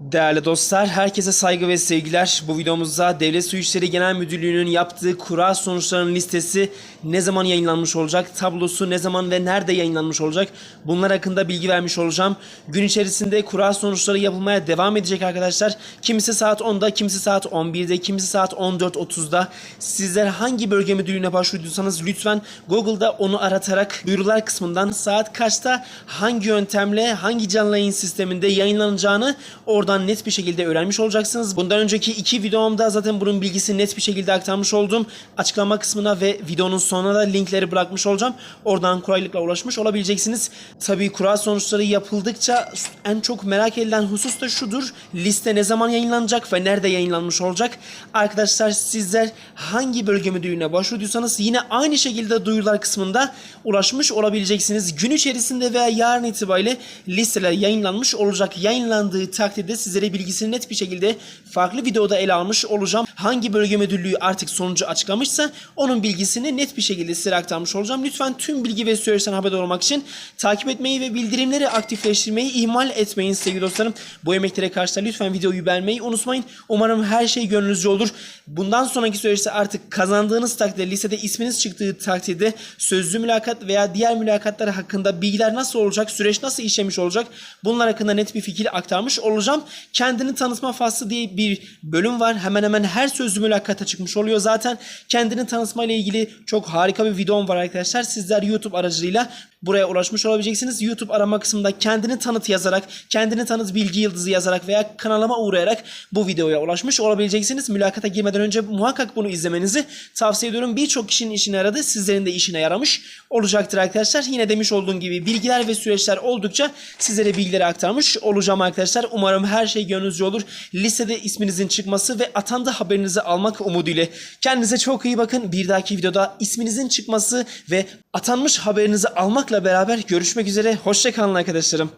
Değerli dostlar, herkese saygı ve sevgiler. Bu videomuzda Devlet Su İşleri Genel Müdürlüğü'nün yaptığı kura sonuçlarının listesi ne zaman yayınlanmış olacak, tablosu ne zaman ve nerede yayınlanmış olacak bunlar hakkında bilgi vermiş olacağım. Gün içerisinde kura sonuçları yapılmaya devam edecek arkadaşlar. Kimisi saat 10'da, kimisi saat 11'de, kimisi saat 14.30'da. Sizler hangi bölge müdürlüğüne başvurduysanız lütfen Google'da onu aratarak duyurular kısmından saat kaçta hangi yöntemle hangi canlı yayın sisteminde yayınlanacağını oradan net bir şekilde öğrenmiş olacaksınız. Bundan önceki iki videomda zaten bunun bilgisini net bir şekilde aktarmış oldum. Açıklama kısmına ve videonun sonuna da linkleri bırakmış olacağım. Oradan kolaylıkla ulaşmış olabileceksiniz. Tabii kura sonuçları yapıldıkça en çok merak edilen husus da şudur. Liste ne zaman yayınlanacak ve nerede yayınlanmış olacak? Arkadaşlar sizler hangi bölge müdürlüğüne başvurduysanız yine aynı şekilde duyurular kısmında ulaşmış olabileceksiniz. Gün içerisinde veya yarın itibariyle listeler yayınlanmış olacak. Yayınlandığı takdirde sizlere bilgisini net bir şekilde farklı videoda ele almış olacağım. Hangi bölge müdürlüğü artık sonucu açıklamışsa onun bilgisini net bir şekilde size aktarmış olacağım. Lütfen tüm bilgi ve süreçten haberdar olmak için takip etmeyi ve bildirimleri aktifleştirmeyi ihmal etmeyin sevgili dostlarım. Bu emeklere karşılar lütfen videoyu beğenmeyi unutmayın. Umarım her şey gönlünüzce olur. Bundan sonraki süreçte artık kazandığınız takdirde listede isminiz çıktığı takdirde sözlü mülakat veya diğer mülakatlar hakkında bilgiler nasıl olacak, süreç nasıl işlemiş olacak bunlar hakkında net bir fikir aktarmış olacağım. Kendini tanıtma faslı diye bir bölüm var. Hemen hemen her sözlü mülakata çıkmış oluyor zaten. Kendini tanıtma ile ilgili çok harika bir videom var arkadaşlar. Sizler YouTube aracılığıyla buraya ulaşmış olabileceksiniz. YouTube arama kısmında kendini tanıt yazarak, kendini tanıt bilgi yıldızı yazarak veya kanalıma uğrayarak bu videoya ulaşmış olabileceksiniz. Mülakata girmeden önce muhakkak bunu izlemenizi tavsiye ediyorum. Birçok kişinin işine yaradı. Sizlerin de işine yaramış olacaktır arkadaşlar. Yine demiş olduğum gibi bilgiler ve süreçler oldukça sizlere bilgileri aktarmış olacağım arkadaşlar. Umarım her şey gönlünüzce olur. Listede isminizin çıkması ve atanda haberinizi almak umuduyla. Kendinize çok iyi bakın. Bir dahaki videoda isminizin çıkması ve atanmış haberinizi almakla beraber görüşmek üzere. Hoşçakalın arkadaşlarım.